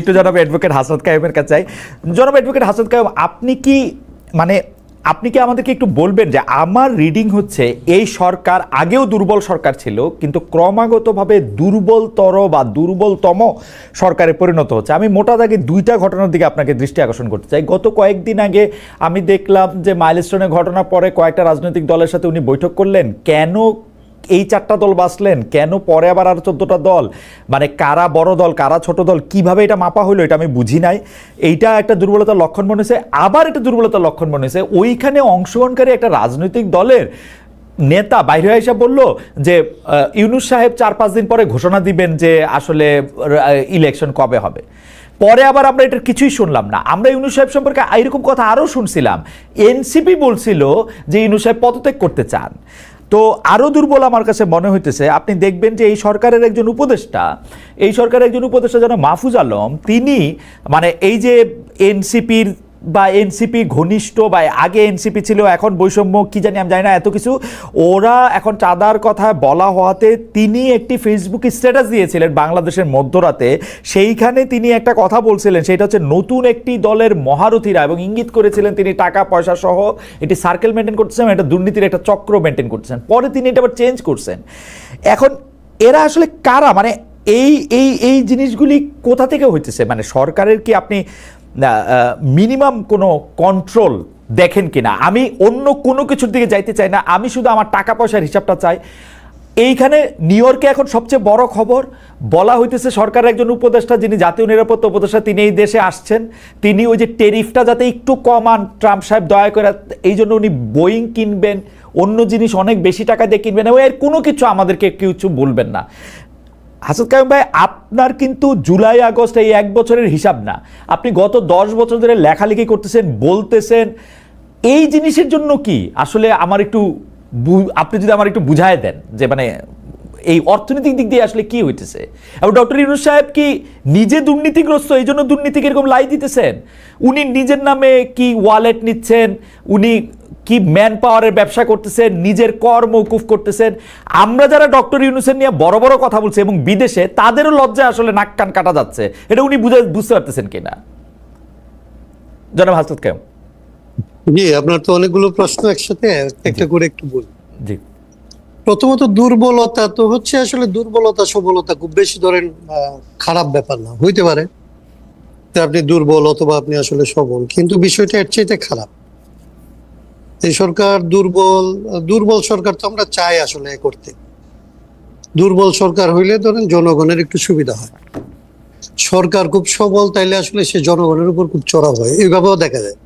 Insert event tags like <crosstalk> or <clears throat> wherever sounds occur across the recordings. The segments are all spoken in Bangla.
একটু জনাব অ্যাডভোকেট হাসরত কায়েমের কাছে চাই জনাব অ্যাডভোকেট হাসরত কায়েম, আপনি কি মানে আপনি কি আমাদেরকে একটু বলবেন যে আমার রিডিং হচ্ছে, এই সরকার আগেও দুর্বল সরকার ছিল, কিন্তু ক্রমাগতভাবে দুর্বলতর বা দুর্বলতম সরকারে পরিণত হচ্ছে। আমি মোটা দাগে দুইটা ঘটনার দিকে আপনাকে দৃষ্টি আকর্ষণ করতে চাই। গত কয়েকদিন আগে আমি দেখলাম যে মাইলস্টোনের ঘটনার পরে কয়েকটা রাজনৈতিক দলের সাথে উনি বৈঠক করলেন। কেন এই চারটা দল বাঁচলেন? কেন পরে আবার আর চোদ্দোটা দল? মানে কারা বড় দল, কারা ছোট দল? কীভাবে এটা মাপা হলো এটা আমি বুঝি নাই। এইটা একটা দুর্বলতার লক্ষণ মনে হয়েছে। আবার একটা দুর্বলতার লক্ষণ মনে হয়েছে। ওইখানে অংশগ্রহণকারী একটা রাজনৈতিক দলের নেতা বাইরে এসে বলল যে ইউনুস সাহেব চার পাঁচ দিন পরে ঘোষণা দিবেন যে আসলে ইলেকশন কবে হবে। পরে আবার আমরা এটার কিছুই শুনলাম না। আমরা ইউনুস সাহেব সম্পর্কে এরকম কথা আরও শুনছিলাম। এনসিপি বলছিল যে ইউনুস সাহেব পদত্যাগ করতে চান। তো আরও দুর্বল আমার কাছে মনে হইতেছে, আপনি দেখবেন যে এই সরকারের একজন উপদেষ্টা, এই সরকারের একজন উপদেষ্টা যেন মাহফুজ আলম, তিনি মানে এই যে এনসিপির বা এনসিপি ঘনিষ্ঠ বা আগে এনসিপি ছিল, এখন বৈষম্য কি জানি আমি জানি না, এত কিছু। ওরা এখন চাঁদার কথা বলা হওয়াতে তিনি একটি ফেসবুকে স্ট্যাটাস দিয়েছিলেন বাংলাদেশের মধ্যরাতে। সেইখানে তিনি একটা কথা বলছিলেন, সেটা হচ্ছে নতুন একটি দলের মহারথীরা এবং ইঙ্গিত করেছিলেন তিনি টাকা, পয়সা সহ এটি সার্কেল মেনটেন করতেছেন এটা দুর্নীতির একটা চক্র মেনটেন করতেছেন। পরে তিনি এটা আবার চেঞ্জ করছেন। এখন এরা আসলে কারা? মানে এই এই এই জিনিসগুলি কোথা থেকে হইতেছে? মানে সরকারের কি আপনি মিনিমাম কোনো কন্ট্রোল দেখেন কিনা। আমি অন্য কোনো কিছুর দিকে যাইতে চাই না। আমি শুধু আমার টাকা পয়সার হিসাবটা চাই। এইখানে নিউ ইয়র্কে এখন সবচেয়ে বড় খবর, বলা হইতেছে সরকারের একজন উপদেষ্টা যিনি জাতীয় নিরাপত্তা উপদেষ্টা, তিনি এই দেশে আসছেন। তিনি ওই যে টেরিফটা যাতে একটু কমান, ট্রাম্প সাহেব দয়া করে, এই জন্য উনি বোয়িং কিনবেন, অন্য জিনিস অনেক বেশি টাকা দিয়ে কিনবেন, এবং এর কোনো কিছু আমাদেরকে কিছু বলবেন না। হাসাদ কায়ুম ভাই, আপনার কিন্তু জুলাই, আগস্ট এই এক বছরের হিসাব না। আপনি গত দশ বছর ধরে লেখালেখি করতেছেন, বলতেছেন। এই জিনিসের জন্য কি? আসলে আমার একটু আপনি যদি আমার একটু বুঝায় দেন যে মানে এই অর্থনৈতিক দিক দিয়ে আসলে কি হইতেছে? এবং ডক্টর ইউনুস সাহেব কি নিজে দুর্নীতিগ্রস্ত? এই জন্য দুর্নীতিকে এরকম লাই দিতেছেন? উনি নিজের নামে কি ওয়ালেট নিচ্ছেন? উনি কি ম্যান পাওয়ারের ব্যবসা করতেছেন? নিজের কর মৌকুফ করতেছেন? আমরা যারা ডক্টর ইউনুসের নিয়ে বড় বড় কথা বলছি এবং বিদেশে তাদেরও লজ্জায় আসলে নাক কান কাটা যাচ্ছে। এটা উনি বুঝে বুঝতে পারতেছেন কিনা? জনাব হাসত কেম? জি আপনার তো অনেকগুলো প্রশ্ন একসাথে একটা করে একটু বলি জি। প্রথমত দুর্বলতা তো হচ্ছে আসলে দুর্বলতা, সবলতা খুব বেশি ধরেন খারাপ ব্যাপার না, হইতে পারে। আপনি দুর্বল অথবা আপনি আসলে সবল, কিন্তু বিষয়টা এর চাইতে খারাপ। এই সরকার দুর্বল দুর্বল সরকার তো আমরা চাই আসলে করতে। দুর্বল সরকার হইলে ধরেন জনগণের একটু সুবিধা হয়। সরকার খুব সবল, তাইলে আসলে সে জনগণের উপর খুব চড়া হয়, এইভাবেও দেখা যায়।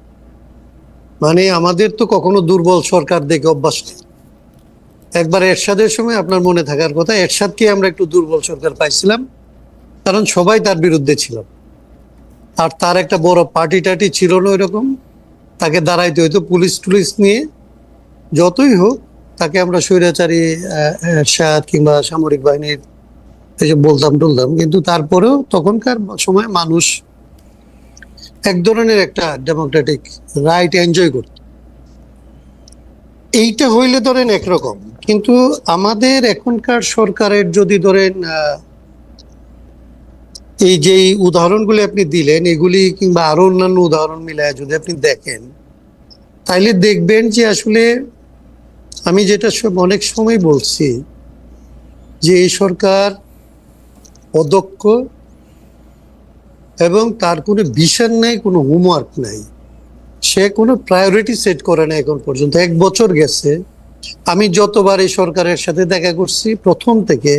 মানে আমাদের তো কখনো দুর্বল সরকার দেখে অভ্যাস নেই। একবার এরশাদের সময় আপনার মনে থাকার কথা, এরশাদকে আমরা একটু দুর্বল সরকার পাইছিলাম, কারণ সবাই তার বিরুদ্ধে ছিল। আর তার একটা বড় পার্টি টার্টি ছিল না ওইরকম, তাকে দাঁড়াইতে হইতো পুলিশ টুলিশ নিয়ে। যতই হোক, তাকে আমরা স্বৈরাচারী এরশাদ কিংবা সামরিক বাহিনীর এসব বলতাম টলতাম কিন্তু তারপরেও তখনকার সময় মানুষ এক ধরনের একটা ডেমোক্রেটিক রাইট এনজয় করত। এইটা হইলে ধরেন একরকম। কিন্তু আমাদের এখনকার সরকারের যদি ধরেন এই যে উদাহরণগুলি আপনি দিলেন, এগুলি কিংবা আরও অন্যান্য উদাহরণ মিলায় যদি আপনি দেখেন, তাইলে দেখবেন যে আসলে আমি যেটা অনেক সময় বলছি যে এই সরকার অদক্ষ এবং তার কোনো ভিশন নাই, কোনো হোমওয়ার্ক নাই। সে কোনো প্রায়োরিটি সেট করে না এখন পর্যন্ত। এক বছর গেছে আমি যতবার এই সরকারের সাথে দেখা করছি, প্রথম থেকে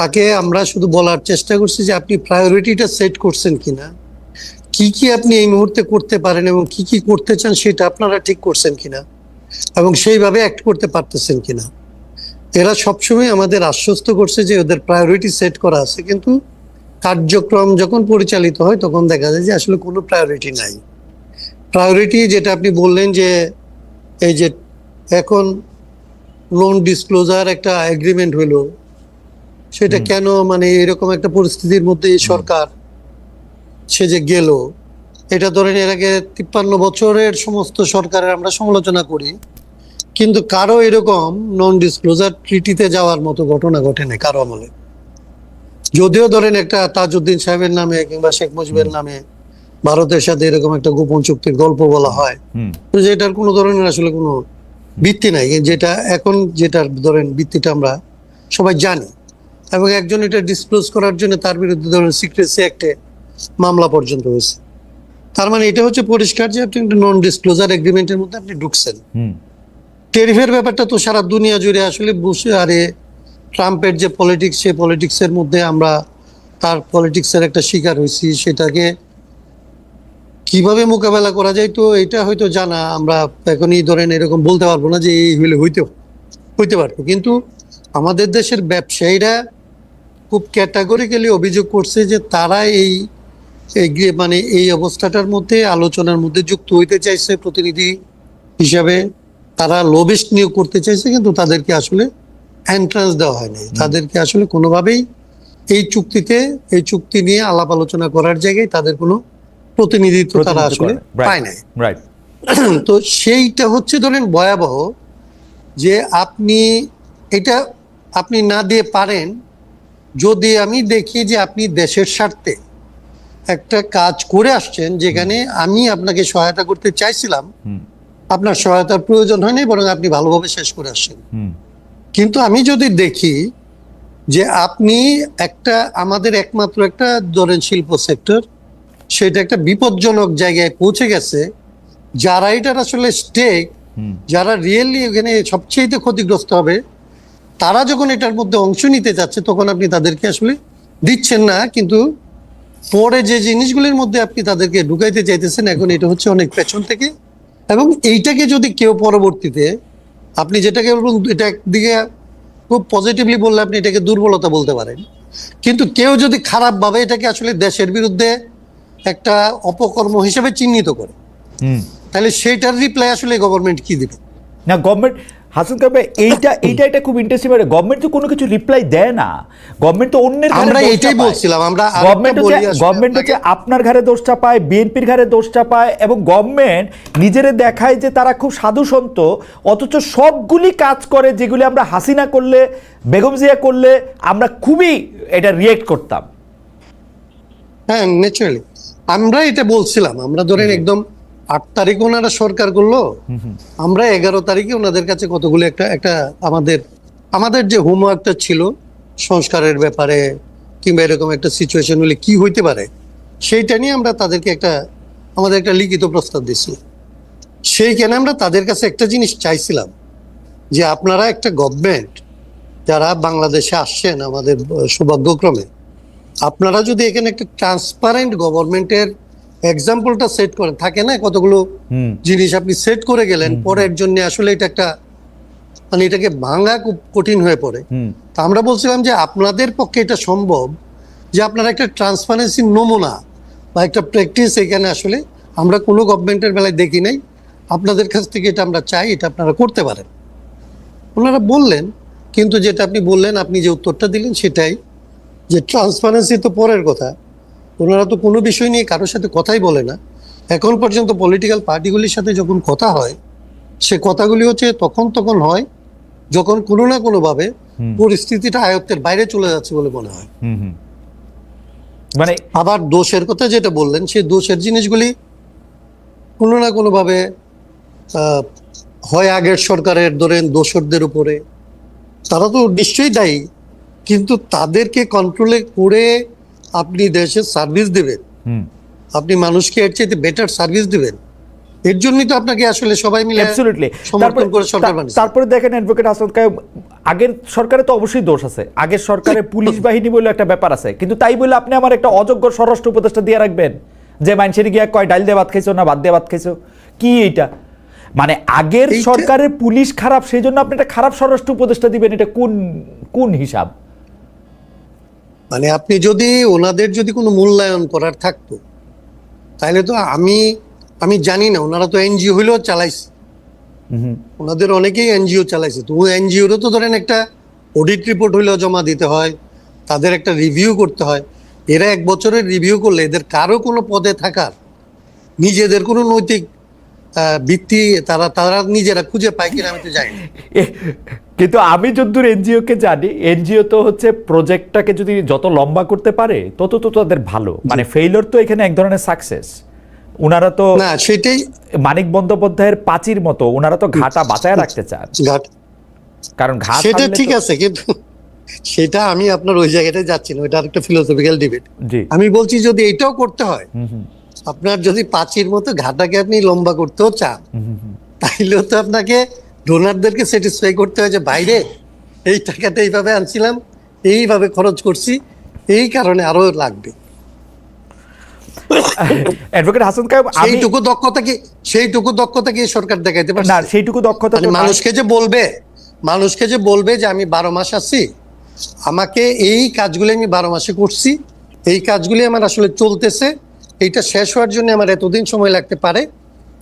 তাকে আমরা শুধু বলার চেষ্টা করছি যে আপনি প্রায়োরিটিটা সেট করছেন কিনা, কি কি আপনি এই মুহূর্তে করতে পারেন এবং কি কি করতে চান সেটা আপনারা ঠিক করছেন কিনা এবং সেইভাবে অ্যাক্ট করতে পারতেছেন কিনা। এরা সবসময় আমাদের আশ্বস্ত করছে যে ওদের প্রায়োরিটি সেট করা আছে, কিন্তু কার্যক্রম যখন পরিচালিত হয় তখন দেখা যায় যে আসলে কোনো প্রায়োরিটি নাই। প্রায়োরিটি যেটা আপনি বললেন যে এই যে এখন লোন ডিসক্লোজার একটা এগ্রিমেন্ট হলো সেটা কেন মানে এরকম একটা পরিস্থিতির মধ্যে সরকার সে যে গেল এটা ধরেন এর আগে তিপ্পান্ন বছরের সমস্ত সরকারের আমরা সমালোচনা করি কিন্তু কারও এরকম নন ডিসক্লোজার ট্রিটিতে যাওয়ার মতো ঘটনা ঘটে না কারও আমলে। যদিও ধরেন একটা তাজউদ্দিন সাহেবের নামে কিংবা শেখ মুজিবের নামে ভারতের সাথে এরকম একটা গোপন চুক্তির গল্প বলা হয় তো যেটার কোনো ধরনের আসলে কোনো ভিত্তি নাই। যেটা এখন যেটার ধরেন ভিত্তিটা আমরা সবাই জানি। এবং একজন এটা ডিসক্লোজ করার জন্য তার বিরুদ্ধে ধরেন সিক্রেসি অ্যাক্টে মামলা পর্যন্ত হয়েছে। তার মানে এটা হচ্ছে পরিষ্কার যে আপনি একটা নন ডিসক্লোজার এগ্রিমেন্টের মধ্যে আপনি ঢুকছেন। টেরিফের ব্যাপারটা তো সারা দুনিয়া জুড়ে আসলে বসে আরে ট্রাম্পের যে পলিটিক্স সেই পলিটিক্সের মধ্যে আমরা তার পলিটিক্সের একটা শিকার হয়েছি। সেটাকে কীভাবে মোকাবেলা করা যায় তো এটা হয়তো জানা আমরা এখনই ধরেন এরকম বলতে পারব না যে এই হইলে হইতে হইতে পারতো। কিন্তু আমাদের দেশের ব্যবসায়ীরা খুব ক্যাটাগরিক্যালি অভিযোগ করছে যে তারা এই মানে এই অবস্থাটার মধ্যে আলোচনার মধ্যে যুক্ত হইতে চাইছে প্রতিনিধি হিসাবে। তারা লবিস্ট নিয়োগ করতে চাইছে কিন্তু তাদেরকে আসলে এন্ট্রান্স দেওয়া হয়নি। তাদেরকে আসলে কোনোভাবেই এই চুক্তিতে এই চুক্তি নিয়ে আলাপ আলোচনা করার জায়গায় তাদের কোনো প্রতিনিধিত্ব তারা আসলে পায় নাই। রাইট <clears throat> তো সেইটা হচ্ছে ধরেন ভয়াবহ যে আপনি এটা আপনি না দিয়ে পারেন যদি আমি দেখি যে আপনি দেশের স্বার্থে একটা কাজ করে আসছেন যেখানে আমি আপনাকে সহায়তা করতে চাইছিলাম আপনার সহায়তার প্রয়োজন হয়নি বরং আপনি ভালোভাবে শেষ করে আসছেন। কিন্তু আমি যদি দেখি যে আপনি একটা আমাদের একমাত্র একটা ধরেন শিল্প সেক্টর সেটা একটা বিপজ্জনক জায়গায় পৌঁছে গেছে। যারা এটার আসলে স্টেক যারা রিয়েলি এখানে সবচেয়ে ক্ষতিগ্রস্ত হবে তারা যখন এটার মধ্যে অংশ নিতে যাচ্ছে তখন আপনি তাদেরকে আসলে দিচ্ছেন না। কিন্তু পরে যে জিনিসগুলির মধ্যে আপনি তাদেরকে ঢুকাইতে চাইতেছেন এখন এটা হচ্ছে অনেক পেছন থেকে। এবং এইটাকে যদি কেউ পরবর্তীতে আপনি যেটাকে বলুন এটা একদিকে খুব পজিটিভলি বললে আপনি এটাকে দুর্বলতা বলতে পারেন। কিন্তু কেউ যদি খারাপ ভাবে এটাকে আসলে দেশের বিরুদ্ধে একটা অপকর্ম হিসেবে চিহ্নিত করে। হুম। তাহলে সেইটার রিপ্লাই আসলে গভর্নমেন্ট কি দিবে? না গভর্নমেন্ট হাসান কাবে এইটা <coughs> এইটা এটা খুব ইন্টারেস্টিং গভর্নমেন্ট তো কোনো কিছু রিপ্লাই দেয় না। গভর্নমেন্ট তো অন্যের আমরা এটাই বলছিলাম, আমরা গভর্নমেন্ট বলি হচ্ছে গভর্নমেন্ট হচ্ছে আপনার ঘাড়ে দোষটা পায় বিএনপির ঘাড়ে দোষটা পায় এবং গভর্নমেন্ট নিজেরে দেখায় যে তারা খুব সাধু সন্ত অথচ সবগুলি কাজ করে যেগুলি আমরা হাসিনা করলে বেগম জিয়া করলে আমরা খুবই এটা রিয়েক্ট করতাম। হ্যাঁ ন্যাচারালি আমরা এটা বলছিলাম আমরা ধরেন একদম আট তারিখ ওনারা সরকার করল আমরা এগারো তারিখে ওনাদের কাছে কতগুলো একটা একটা আমাদের আমাদের যে হোমওয়ার্কটা ছিল সংস্কারের ব্যাপারে কিংবা এরকম একটা সিচুয়েশন হলে কি হইতে পারে সেইটা নিয়ে আমরা তাদেরকে একটা আমাদের একটা লিখিত প্রস্তাব দিয়েছিলাম সেইখানে আমরা তাদের কাছে একটা জিনিস চাইছিলাম যে আপনারা একটা গভর্নমেন্ট যারা বাংলাদেশে আসছেন আমাদের সৌভাগ্যক্রমে আপনারা যদি এখানে একটা ট্রান্সপারেন্ট গভর্নমেন্টের এক্সাম্পলটা সেট করেন থাকে না কতগুলো জিনিস আপনি সেট করে গেলেন পরের জন্য আসলে এটা একটা মানে এটাকে ভাঙা খুব কঠিন হয়ে পড়ে। তা আমরা বলছিলাম যে আপনাদের পক্ষে এটা সম্ভব যে আপনারা একটা ট্রান্সপারেন্সি নমুনা বা একটা প্র্যাকটিস এখানে আসলে আমরা কোনো গভর্নমেন্টের বেলায় দেখি নাই। আপনাদের কাছ থেকে এটা আমরা চাই এটা আপনারা করতে পারেন। ওনারা বললেন কিন্তু যেটা আপনি বললেন আপনি যে উত্তরটা দিলেন সেটাই। যে ট্রান্সপারেন্সি তো পরের কথা। ওনারা তো কোনো বিষয় নিয়ে কারোর সাথে কথাই বলে না। এখন পর্যন্ত পলিটিক্যাল পার্টিগুলির সাথে যখন কথা হয় সে কথাগুলি হচ্ছে তখন তখন হয় যখন কোনো না কোনোভাবে পরিস্থিতিটা আয়ত্তের বাইরে চলে যাচ্ছে বলে মনে হয়। মানে আবার দোষের কথা যেটা বললেন সেই দোষের জিনিসগুলি কোনো না কোনোভাবে আহ, হয় আগের সরকারের ধরেন দোষরদের উপরে। তারা তো নিশ্চয়ই দায়ী। কিন্তু তাদেরকে কন্ট্রোলে করে আপনি দেশের সার্ভিস দেবেন। আপনি মানুষকে এর চাইতে বেটার সার্ভিস দিবেন। এর জন্যই তো আপনাকে আসলে সবাই মিলে অ্যাবসলিউটলি সমর্থন করে সরকার বানিয়েছে। তারপরে দেখেন অ্যাডভোকেট হাসান কায়ুম আগের সরকারে তো অবশ্যই দোষ আছে। আগের সরকারে পুলিশ বাহিনী বলে একটা ব্যাপার আছে। কিন্তু তাই বলে আপনি আমার একটা অযোগ্য স্বরাষ্ট্র উপদেষ্টা দিয়ে রাখবেন। যে মানুষের গিয়া কয় ডাল দিয়ে ভাত খাইছো না ভাত দিয়ে ভাত খাইছো? কি এইটা? মানে আগের সরকারের পুলিশ খারাপ সেই জন্য আপনি একটা খারাপ স্বরাষ্ট্র উপদেষ্টা দিবেন। এটা কোন কোন হিসাব? মানে আপনি যদি ওনাদের যদি কোনো মূল্যায়ন করার থাকতো তাহলে তো আমি আমি জানি না ওনারা তো এনজিও হইলেও চালাইছে। হুম ওনাদের অনেকেই এনজিও চালাইছে। তো এনজিওরও তো ধরেন একটা অডিট রিপোর্ট হইলেও জমা দিতে হয় তাদের একটা রিভিউ করতে হয়। এরা এক বছরের রিভিউ করলে এদের কারও কোনো পদে থাকার নিজেদের কোনো নৈতিক ভিত্তি তারা তারা নিজেরা খুঁজে পায় কিনা আমি তো জানি কিন্তু আমি যদ্দূর এনজিও কে জানি এনজিও তো হচ্ছে প্রজেক্টটাকে যদি যত লম্বা করতে পারে তত তো তাদের ভালো। মানে ফেইলর তো এখানে এক ধরনের সাকসেস উনারা তো না সেটাই মানিক বন্দ্যোপাধ্যায়ের পাচির মতো ওনারা তো ঘাটা বাঁচায় রাখতে চান। কারণ ঘাট সেটা ঠিক আছে কিন্তু সেটা আমি আপনার ওই জায়গাটায় যাচ্ছি না ওইটা আরেকটা ফিলোসফিক্যাল ডিবেট আমি বলছি যদি এটাও করতে হয় আপনার যদি পাঁচির মতো ঘাটাকে আপনি লম্বা করতেও চান। তাইলেও তো আপনাকে ডোনারদেরকে স্যাটিসফাই করতে হয় যে বাইরে এই টাকাটা এইভাবে আনছিলাম এইভাবে খরচ করছি এই কারণে আরও লাগবে অ্যাডভোকেট হাসান কায়েম সেইটুকু দক্ষতা কি সেইটুকু দক্ষতা কি সরকার দেখাইতে না সেইটুকু দক্ষতা মানে। মানুষকে যে বলবে মানুষকে যে বলবে যে আমি বারো মাস আছি আমাকে এই কাজগুলি আমি বারো মাসে করছি এই কাজগুলি আমার আসলে চলতেছে এইটা শেষ হওয়ার জন্য আমার এতদিন সময় লাগতে পারে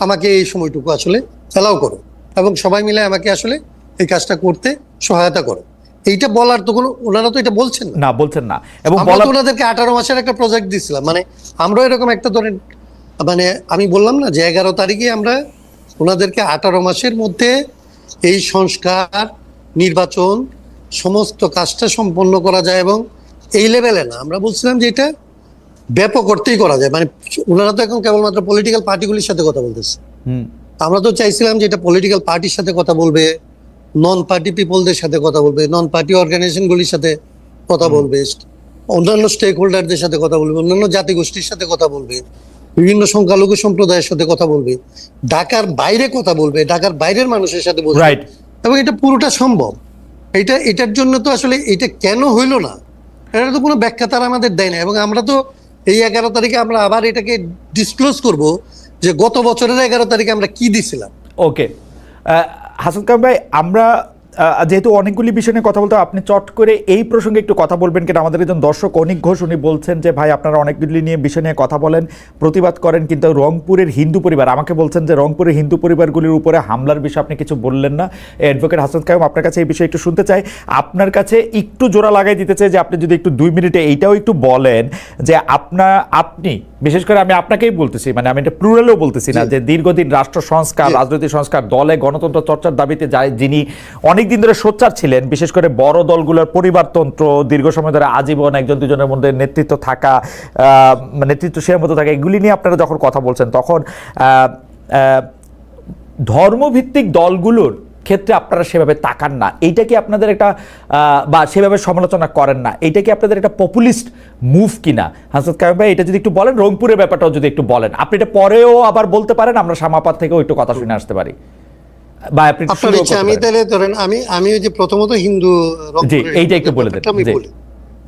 আমাকে এই সময়টুকু আসলে অ্যালাউ করো এবং সবাই মিলে আমাকে আসলে এই কাজটা করতে সহায়তা করো। এইটা বলার তো কোনো ওনারা তো এটা বলছেন না। বলছেন না। এবং আমরা ওনাদেরকে আঠারো মাসের একটা প্রজেক্ট দিছিলাম। মানে আমরাও এরকম একটা ধরেন মানে আমি বললাম না যে এগারো তারিখে আমরা ওনাদেরকে আঠারো মাসের মধ্যে এই সংস্কার নির্বাচন সমস্ত কাজটা সম্পন্ন করা যায় এবং এই লেভেলে না। আমরা বলছিলাম যে এটা ব্যাপক অর্থেই করা যায়। মানে ওনারা তো এখন কেবলমাত্র পলিটিক্যাল পার্টিগুলির সাথে কথা বলতেছে। হুম, আমরা তো চাইছিলাম যে এটা পলিটিক্যাল পার্টির সাথে কথা বলবে নন পার্টি পিপলদের সাথে কথা বলবে নন পার্টি অর্গানাইজেশনগুলির সাথে কথা বলবে অন্যান্য স্টেক হোল্ডারদের সাথে কথা বলবে অন্যান্য জাতিগোষ্ঠীর সাথে কথা বলবে বিভিন্ন সংখ্যালঘু সম্প্রদায়ের সাথে কথা বলবে ঢাকার বাইরে কথা বলবে ঢাকার বাইরের মানুষের সাথে বলবে। রাইট এবং এটা পুরোটা সম্ভব। এটা এটার জন্য তো আসলে এটা কেন হইল না? এটা তো কোনো ব্যাখ্যা তারা আমাদের দেয় না এবং আমরা তো এই এগারো তারিখে আমরা আবার এটাকে ডিসক্লোজ করব। যে গত বছরের এগারো তারিখে আমরা কি দিছিলাম? ওকে হাসান কাম ভাই আমরা যেহেতু অনেকগুলি বিষয় নিয়ে কথা বলতে আপনি চট করে এই প্রসঙ্গে একটু কথা বলবেন কিনা? আমাদের একজন দর্শক অনিক ঘোষ উনি বলছেন যে ভাই আপনারা অনেকগুলি নিয়ে বিষয় নিয়ে কথা বলেন প্রতিবাদ করেন কিন্তু রংপুরের হিন্দু পরিবার আমাকে বলছেন যে রংপুরের হিন্দু পরিবারগুলির উপরে হামলার বিষয়ে আপনি কিছু বললেন না। অ্যাডভোকেট হাসান কায়ুম আপনার কাছে এই বিষয়ে একটু শুনতে চাই। আপনার কাছে একটু জোড়া লাগাই দিতে চাই যে আপনি যদি একটু দুই মিনিটে এইটাও একটু বলেন যে আপনার আপনি বিশেষ করে আমি আপনাকেই বলতেছি মানে আমি এটা প্লুরালেও বলতেছি না যে দীর্ঘদিন রাষ্ট্র সংস্কার রাজনৈতিক সংস্কার দলে গণতন্ত্র চর্চার দাবিতে যায় যিনি অনেক দিন ধরে সোচ্চার ছিলেন বিশেষ করে বড় দলগুলোর পরিবারতন্ত্র দীর্ঘ সময় ধরে আজীবন একজন দুজনের মধ্যে নেতৃত্ব থাকা আহ, নেতৃত্ব সীমাবদ্ধ থাকা এগুলি নিয়ে আপনারা যখন কথা বলছেন তখন ধর্মভিত্তিক দলগুলোর ক্ষেত্রে আপনারা সেভাবে তাকান না। এইটা কি আপনাদের একটা বা সেভাবে সমালোচনা করেন না? এইটা কি আপনাদের একটা পপুলিস্ট মুভ কিনা? হাসান কায়ুম ভাই এটা যদি একটু বলেন রংপুরের ব্যাপারটাও যদি একটু বলেন। আপনি এটা পরেও আবার বলতে পারেন আমরা সামাপাত থেকেও একটু কথা শুনে আসতে পারি। বা আপনি আমি তাহলে ধরেন আমি আমি ওই যে প্রথমত হিন্দু জি এইটা একটু বলে দেন।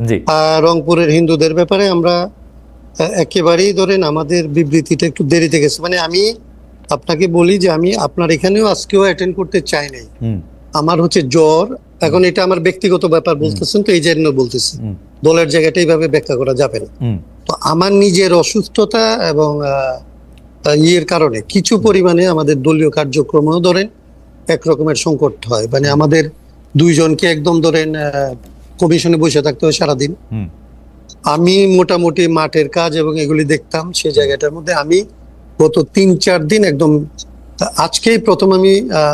জি রংপুরের হিন্দুদের ব্যাপারে আমরা একেবারেই ধরেন আমাদের বিবৃতিটা একটু দেরিতে গেছে। মানে আমি আপনাকে বলি যে আমি আপনার এখানেও আজকেও অ্যাটেন্ড করতে চাই নাই। আমার হচ্ছে জ্বর। এখন এটা আমার ব্যক্তিগত ব্যাপার বলতেছেন তো এই জন্য বলতেছি দলের জায়গাটা এইভাবে ব্যাখ্যা করা যাবে না। তো আমার নিজের অসুস্থতা এবং ইয়ের কারণে কিছু পরিমাণে আমাদের দলীয় কার্যক্রমেও ধরেন এক রকমের সংকট হয়। মানে আমাদের দুইজনকে একদম ধরেন কমিশনে বসে থাকতে হয় সারাদিন। আমি মোটামুটি মাঠের কাজ এবং এগুলি দেখতাম সেই জায়গাটার মধ্যে। আমি গত তিন চার দিন একদম আজকেই প্রথম আমি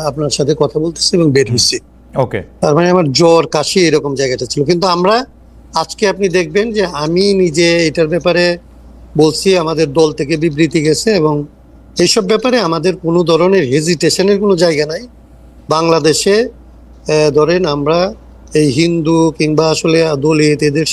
আপনার সাথে কথা বলতেছি এবং বের হয়েছি ওকে। তার মানে আমার জ্বর কাশি এরকম জায়গাটা ছিল। কিন্তু আমরা আজকে আপনি দেখবেন যে আমি নিজে এটার ব্যাপারে বলছি আমাদের দল থেকে বিবৃতি গেছে এবং এইসব ব্যাপারে আমাদের কোনো ধরনের হেজিটেশনের কোনো জায়গা নাই। বাংলাদেশে ধরেন আমরা এই হিন্দু কিংবা আসলে দলিত এদের